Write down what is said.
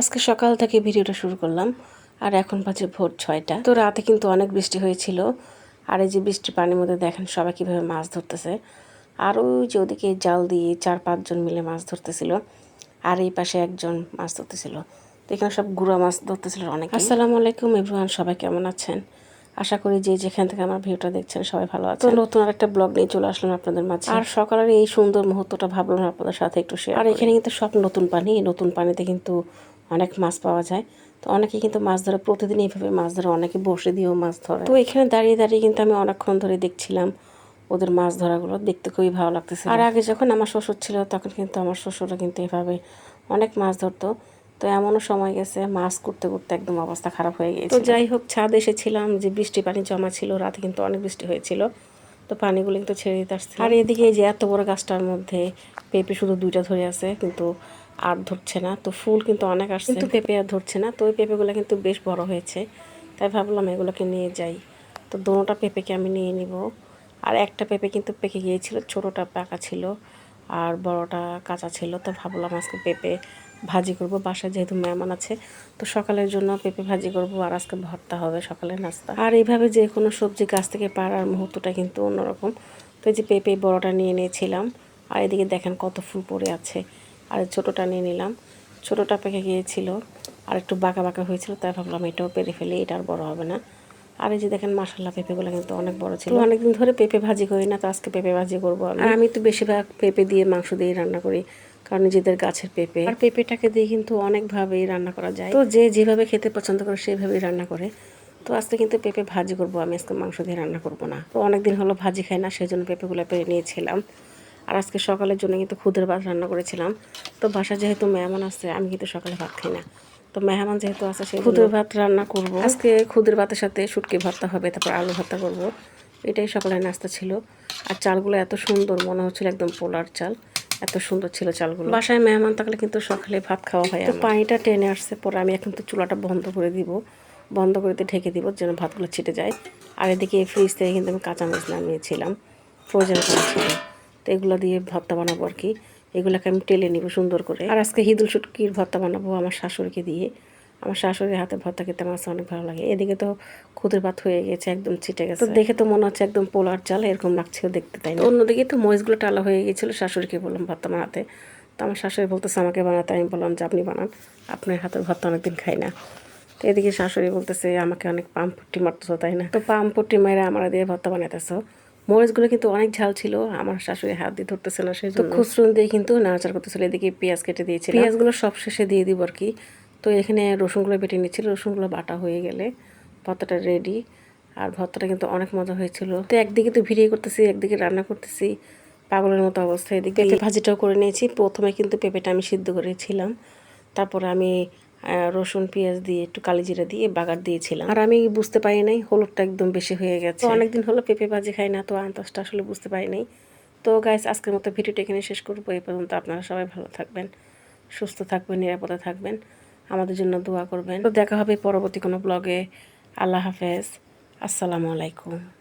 আজকে সকাল থেকে ভিডিওটা শুরু করলাম আর এখন বাজে ভোর ছয়টা। তো রাতে কিন্তু অনেক বৃষ্টি হয়েছিল আর এই যে বৃষ্টির পানির মধ্যে দেখেন সবাই কীভাবে মাছ ধরতেছে। আর ওই যে ওদিকে জাল দিয়ে চার পাঁচজন মিলে মাছ ধরতেছিল আর এই পাশে একজন মাছ ধরতেছিল। তো এখানে সব গুঁড়া মাছ ধরতেছিল অনেক আসসালামু আলাইকুম এভরিওয়ান সবাই কেমন আছেন? আশা করি যে যেখান থেকে আমার ভিডিওটা দেখছেন সবাই ভালো আছে নতুন আর একটা ব্লগ নিয়ে চলে আসলাম আপনাদের মাঝে। আর সকালের এই সুন্দর মুহূর্তটা ভাবলাম আপনাদের সাথে একটু শেয়ার আর এখানে কিন্তু সব নতুন পানি নতুন পানিতে কিন্তু অনেক মাছ পাওয়া যায়। তো অনেকে কিন্তু মাছ ধরে প্রতিদিন এইভাবে মাছ ধরে অনেকে বসে দিয়েও মাছ ধরে। তো এখানে দাঁড়িয়ে দাঁড়িয়ে কিন্তু আমি অনেকক্ষণ ধরে দেখছিলাম ওদের মাছ ধরাগুলো। দেখতে খুবই ভালো লাগতেছে। আর আগে যখন আমার শ্বশুর ছিল তখন কিন্তু আমার শ্বশুররা কিন্তু এভাবে অনেক মাছ ধরতো। তো এমনও সময় গেছে মাছ করতে করতে একদম অবস্থা খারাপ হয়ে গেছে তো যাই হোক ছাদ এসেছিলাম যে বৃষ্টি পানি জমা ছিল রাতে কিন্তু অনেক বৃষ্টি হয়েছিল। তো পানিগুলো কিন্তু ছেড়ে দিতে আসছে আর এদিকে এই যে এত বড় গাছটার মধ্যে পেঁপে শুধু দুইটা ধরে আছে কিন্তু আর ধরছে না। তো ফুল কিন্তু অনেক আসছে কিন্তু পেঁপে আর ধরছে না। তো ওই পেঁপেগুলো কিন্তু বেশ বড় হয়েছে। তাই ভাবলাম এগুলোকে নিয়ে যাই। তো দোনোটা পেঁপেকে আমি নিয়ে নিব। আর একটা পেঁপে কিন্তু পেকে গিয়েছিল ছোটোটা পাকা ছিল আর বড়টা কাঁচা ছিল। তো ভাবলাম আজকে পেঁপে ভাজি করব। বাসায় যেহেতু মেহমান আছে তো সকালের জন্য পেঁপে ভাজি করব আর আজকে ভর্তা হবে সকালের নাস্তা। আর এইভাবে যে কোনো সবজি গাছ থেকে পাড়ার মুহূর্তটা কিন্তু অন্যরকম। তো এই যে পেঁপে বড়টা নিয়ে নিয়েছিলাম। আর এদিকে দেখেন কত ফুল পড়ে আছে। আর ছোটোটা নিয়ে নিলাম। ছোটোটা পেকে গিয়েছিল আর একটু বাঁকা বাঁকা হয়েছিল তাই ভাবলাম এটাও পেরে ফেলে এটা আর বড় হবে না। আর এই যে দেখেন মাসাল্লাহ পেঁপেগুলো কিন্তু অনেক বড় ছিল। অনেকদিন ধরে পেঁপে ভাজি করি না তো আজকে পেঁপে ভাজি করব আর আমি তো বেশিরভাগ পেঁপে দিয়ে মাংস দিয়ে রান্না করি কারণ নিজেদের গাছের পেঁপে। আর পেঁপেটাকে দিয়ে কিন্তু অনেকভাবেই রান্না করা যায়। তো যে যেভাবে খেতে পছন্দ করে সেইভাবেই রান্না করে। তো আজকে কিন্তু পেঁপে ভাজি করব আমি আজকে মাংস দিয়ে রান্না করব না। তো অনেকদিন হলো ভাজি খাই না সেই জন্য পেঁপেগুলো পেরে নিয়েছিলাম। আর আজকে সকালের জন্য কিন্তু খুদের ভাত রান্না করেছিলাম। তো বাসা যেহেতু মেহমান আছে আমি কিন্তু সকালে ভাত খাই না। তো মেহমান যেহেতু আছে সেই খুদের ভাত রান্না করব। আজকে খুদের ভাতের সাথে শুটকি ভর্তা হবে তারপর আলু ভর্তা করব। এটাই সকালের নাস্তা ছিল। আর চালগুলো এত সুন্দর মনে হচ্ছিল একদম পোলার চাল। এত সুন্দর ছিল চালগুলো। বাসায় মেহমান থাকলে কিন্তু সকালে ভাত খাওয়া হয় পানিটা টেনে আসছে পরে আমি এখন তো চুলাটা বন্ধ করে দিব। বন্ধ করে দিয়ে ঢেকে দিব যেন ভাতগুলো ছিটে যায়। আর এদিকে ফ্রিজ থেকে কিন্তু আমি কাঁচামরিচ নামিয়েছিলাম ফ্রোজেন করা ছিল। তো এগুলো দিয়ে ভর্তা বানাবো আর কি। এগুলোকে আমি টেলে নিব সুন্দর করে। আর আজকে হিদুল শুটকির ভর্তা বানাবো আমার শাশুড়িকে দিয়ে। আমার শাশুড়ির হাতে ভর্তা খেতে আমার অনেক ভালো লাগে। এদিকে তো খুদের ভাত হয়ে গেছে একদম ছিটে গেছে। তো দেখে তো মনে হচ্ছে একদম পোলার চাল এরকম লাগছিল দেখতে তাই অন্যদিকে তো মরিচগুলো টালা হয়ে গেছিল শাশুড়িকে বললাম ভর্তা বানাতে। তো আমার শাশুড়ি বলতেছে আমাকে বানাতে আমি বললাম যে আপনি বানান আপনার হাতের ভর্তা অনেকদিন খাই না। তো এদিকে শাশুড়ি বলতেছে আমাকে অনেক পাম পট্টি মারতেছো তাই না? তো পাম পট্টি মেরে আমার দিয়ে ভর্তা বানাইতেছো। মরিচগুলো কিন্তু অনেক ঝাল ছিল। আমার শাশুড়ি হাত দিয়ে ধরতেছে না সেই তো খুচরুন দিয়ে কিন্তু নাড়াচাড়া করতেছিল এদিকে পেঁয়াজ কেটে দিয়েছিল। পেঁয়াজগুলো সব শেষে দিয়ে দিব আর কি। তো এখানে রসুনগুলো বেটে নিচ্ছিল রসুনগুলো বাটা হয়ে গেলে ভর্তাটা রেডি আর ভর্তাটা কিন্তু অনেক মজা হয়েছিল। তো একদিকে তো ভিড়িয়ে করতেছি একদিকে রান্না করতেছি। পাগলের মতো অবস্থা এদিকে পেঁপে ভাজিটাও করে নিয়েছি। প্রথমে কিন্তু পেঁপেটা আমি সিদ্ধ করেছিলাম। তারপরে আমি রসুন, পেঁয়াজ দিয়ে একটু কালি জিরা দিয়ে বাগার দিয়েছিলাম। আর আমি বুঝতে পারি নাই, হলুদটা একদম বেশি হয়ে গেছে। অনেকদিন হলো পেঁপে ভাজি খাই না, তো আন্তাজটা আসলে বুঝতে পারি নাই। তো গাইস আজকের মতো ভিডিওটা এখানে শেষ করব। এই পর্যন্ত আপনারা সবাই ভালো থাকবেন, সুস্থ থাকবেন, নিরাপদে থাকবেন, আমাদের জন্য দোয়া করবেন। তো দেখা হবে পরবর্তী কোনো ব্লগে আল্লাহ হাফেজ। আসসালামু আলাইকুম।